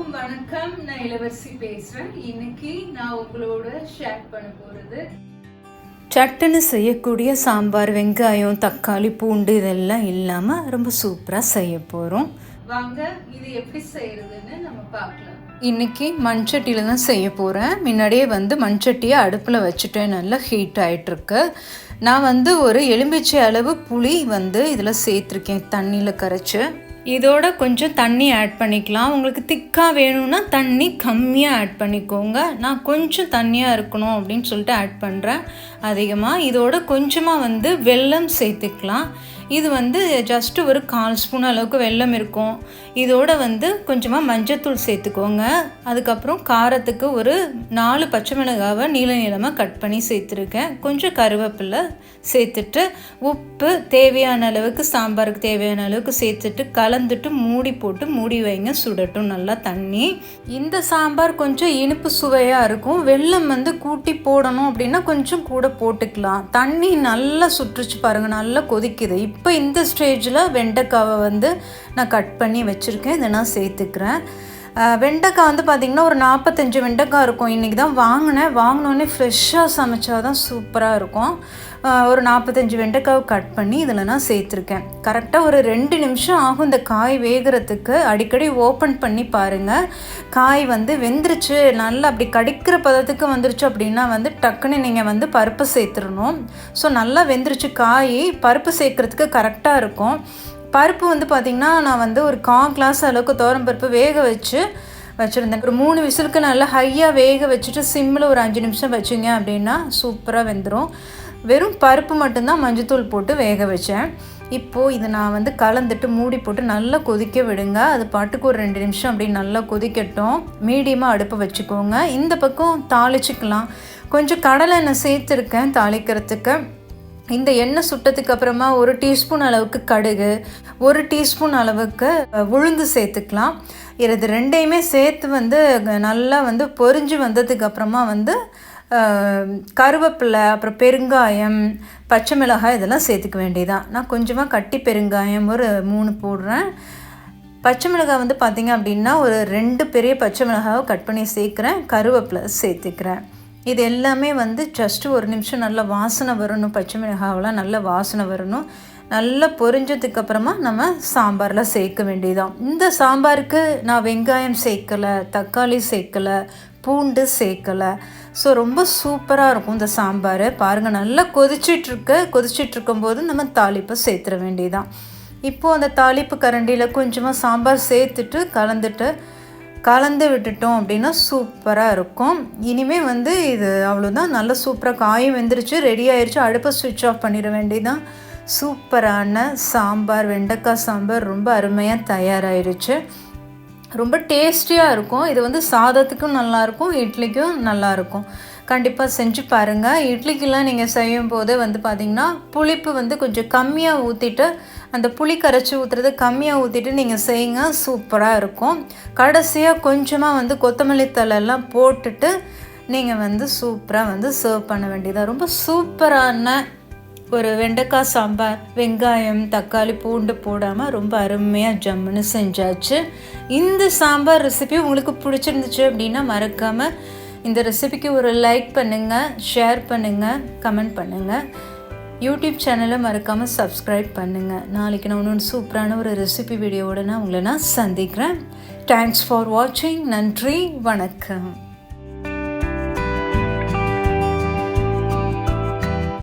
எல்லாருக்கும் வணக்கம். நான் இளவரசி பேசுறேன். இன்னைக்கு நான் உங்களோட ஷேர் பண்ண போறது சட்டுன்னு செய்யக்கூடிய சாம்பார் வெங்காயம் தக்காளி பூண்டு இதெல்லாம் இல்லாமல் ரொம்ப சூப்பராக செய்ய போகிறோம் வாங்க இது எப்படி செய்யறதுன்னு நம்ம பார்க்கலாம். இன்னைக்கு மண்சட்டியில் தான் செய்ய போகிறேன் முன்னாடியே வந்து மண்சட்டியை அடுப்பில் வச்சுட்டேன் நல்லா ஹீட் ஆகிட்டுருக்கு நான் வந்து ஒரு எலும்பிச்சை அளவு புளி வந்து இதில் சேர்த்துருக்கேன் தண்ணியில் கரைச்சி. இதோட கொஞ்சம் தண்ணி ஆட் பண்ணிக்கலாம். உங்களுக்கு திக்காக வேணும்னா தண்ணி கம்மியாக ஆட் பண்ணிக்கோங்க. நான் கொஞ்சம் தண்ணியாக இருக்கணும் அப்படின்னு சொல்லிட்டு ஆட் பண்ணுறேன் அதிகமாக இதோட கொஞ்சமாக வந்து வெல்லம் சேர்த்துக்கலாம். இது வந்து ஜஸ்ட்டு ஒரு கால் ஸ்பூன் அளவுக்கு வெல்லம் இருக்கும். இதோட வந்து கொஞ்சமாக மஞ்சத்தூள் சேர்த்துக்கோங்க. அதுக்கப்புறம் காரத்துக்கு ஒரு நாலு பச்சை மிளகாவை நீள நீளமாக கட் பண்ணி சேர்த்துருக்கேன். கொஞ்சம் கருவேப்பிலை சேர்த்துட்டு உப்பு தேவையான அளவுக்கு சாம்பாருக்கு தேவையான அளவுக்கு சேர்த்துட்டு கலந்துட்டு மூடி போட்டு மூடி வைங்க சுடட்டும் நல்லா தண்ணி. இந்த சாம்பார் கொஞ்சம் இனிப்பு சுவையாக இருக்கும். வெல்லம் வந்து கூட்டி போடணும் அப்படின்னா கொஞ்சம் கூட போட்டுக்கலாம். தண்ணி நல்லா சுற்றுச்சு பாருங்கள் நல்லா கொதிக்குது. இப்போ இந்த ஸ்டேஜில் வெண்டைக்காவை வந்து நான் கட் பண்ணி வச்சுருக்கேன். இதை நான் சேர்த்துக்கிறேன். வெண்டைக்காய் வந்து பார்த்திங்கன்னா ஒரு நாற்பத்தஞ்சு வெண்டைக்காய் இருக்கும். இன்றைக்கி தான் வாங்கினேன். வாங்கினோடனே ஃப்ரெஷ்ஷாக சமைச்சா தான் சூப்பராக இருக்கும் ஒரு நாற்பத்தஞ்சு வெண்டைக்காவை கட் பண்ணி இதில் நான் சேர்த்துருக்கேன். கரெக்டாக ஒரு ரெண்டு நிமிஷம் ஆகும் இந்த காய் வேகிறதுக்கு. அடிக்கடி ஓப்பன் பண்ணி பாருங்கள் காய் வந்து வெந்துருச்சு. நல்லா அப்படி கடிக்கிற பதத்துக்கு வந்துருச்சு அப்படின்னா வந்து டக்குன்னு நீங்கள் வந்து பருப்பு சேர்த்துடணும் ஸோ நல்லா வெந்துருச்சு காய். பருப்பு சேர்க்குறதுக்கு கரெக்டாக இருக்கும். பருப்பு வந்து பார்த்திங்கன்னா நான் வந்து ஒரு கா கிளாஸ் அளவுக்கு தோரம் பருப்பு வேக வச்சு வச்சுருந்தேன். ஒரு மூணு விசிலுக்கு நல்லா ஹையாக வேக வச்சுட்டு சிம்மில் ஒரு அஞ்சு நிமிஷம் வச்சிங்க அப்படின்னா சூப்பராக வெந்துடும் வெறும் பருப்பு மட்டும்தான் மஞ்சத்தூள் போட்டு வேக வச்சேன். இப்போது இதை நான் வந்து கலந்துட்டு மூடி போட்டு நல்லா கொதிக்க விடுங்க. அது பாட்டுக்கு ஒரு ரெண்டு நிமிஷம் அப்படி நல்லா கொதிக்கட்டும். மீடியமாக அடுப்பு வச்சுக்கோங்க. இந்த பக்கம் தாளிச்சுக்கலாம். கொஞ்சம் கடலை எண்ணெய் சேர்த்துருக்கேன் தாளிக்கிறதுக்கு. இந்த எண்ணெய் சுட்டதுக்கு அப்புறமா ஒரு டீஸ்பூன் அளவுக்கு கடுகு ஒரு டீஸ்பூன் அளவுக்கு உளுந்து சேர்த்துக்கலாம். இது ரெண்டையுமே சேர்த்து வந்து நல்லா வந்து பொரிஞ்சு வந்ததுக்கு அப்புறமா வந்து கருவேப்பிலை அப்புறம் பெருங்காயம் பச்சை மிளகாய் இதெல்லாம் சேர்த்துக்க வேண்டியதான் நான் கொஞ்சமாக கட்டி பெருங்காயம் ஒரு மூணு போடுறேன். பச்சை மிளகாய் வந்து பார்த்திங்க அப்படின்னா ஒரு ரெண்டு பெரிய பச்சை மிளகாவை கட் பண்ணி சேர்க்குறேன். கருவேப்பிலை சேர்த்துக்கிறேன். இது எல்லாமே வந்து ஜஸ்ட்டு ஒரு நிமிஷம் நல்லா வாசனை வரணும் பச்சை மிளகாவெலாம் நல்ல வாசனை வரணும். நல்லா பொரிஞ்சதுக்கப்புறமா நம்ம சாம்பாரில் சேர்க்க வேண்டியதான் இந்த சாம்பாருக்கு நான் வெங்காயம் சேர்க்கலை தக்காளி சேர்க்கலை பூண்டு சேர்க்கலை. ஸோ ரொம்ப சூப்பராக இருக்கும் இந்த சாம்பார். பாருங்கள் நல்லா கொதிச்சிட்ருக்க. கொதிச்சிட்ருக்கும்போது நம்ம தாளிப்பை சேர்த்துற வேண்டியதான் இப்போது அந்த தாளிப்பு கரண்டியில் கொஞ்சமாக சாம்பார் சேர்த்துட்டு கலந்துட்டு கலந்து விட்டுட்டோம் அப்படின்னா சூப்பராக இருக்கும். இனிமேல் வந்து இது அவ்வளோதான் நல்லா சூப்பராக காயும் வெந்துருச்சு. ரெடி ஆயிடுச்சு அடுப்பை சுவிட்ச் ஆஃப் பண்ணிட வேண்டியதான் சூப்பரான சாம்பார் வெண்டைக்காய் சாம்பார் ரொம்ப அருமையாக தயாராகிடுச்சு ரொம்ப டேஸ்டியாக இருக்கும். இது வந்து சாதத்துக்கும் நல்லாயிருக்கும் இட்லிக்கும் நல்லாயிருக்கும் கண்டிப்பாக செஞ்சு பாருங்கள் இட்லிக்கெலாம் நீங்கள் செய்யும் போது வந்து பார்த்திங்கன்னா புளிப்பு வந்து கொஞ்சம் கம்மியாக ஊற்றிட்டு அந்த புளி கரைச்சி ஊற்றுறது கம்மியாக ஊற்றிட்டு நீங்கள் செய்யுங்க. சூப்பராக இருக்கும். கடைசியாக கொஞ்சமாக வந்து கொத்தமல்லி தழைலாம் போட்டுட்டு நீங்கள் வந்து சூப்பராக வந்து சர்வ் பண்ண வேண்டியதாக ரொம்ப சூப்பரான ஒரு வெண்டைக்காய் சாம்பார் வெங்காயம் தக்காளி பூண்டு போடாமல் ரொம்ப அருமையாக ஜம்முன்னு செஞ்சாச்சு. இந்த சாம்பார் ரெசிபி உங்களுக்கு பிடிச்சிருந்துச்சு அப்படின்னா மறக்காமல் இந்த ரெசிபிக்கு ஒரு லைக் பண்ணுங்கள் ஷேர் பண்ணுங்கள் கமெண்ட் பண்ணுங்கள் யூடியூப் சேனலை மறக்காமல் சப்ஸ்கிரைப் பண்ணுங்கள் நாளைக்கு நான் இன்னொன்று சூப்பரான ஒரு ரெசிபி வீடியோவோட நான் உங்களை நான் சந்திக்கிறேன். தேங்க்ஸ் ஃபார் வாட்சிங் நன்றி. வணக்கம்.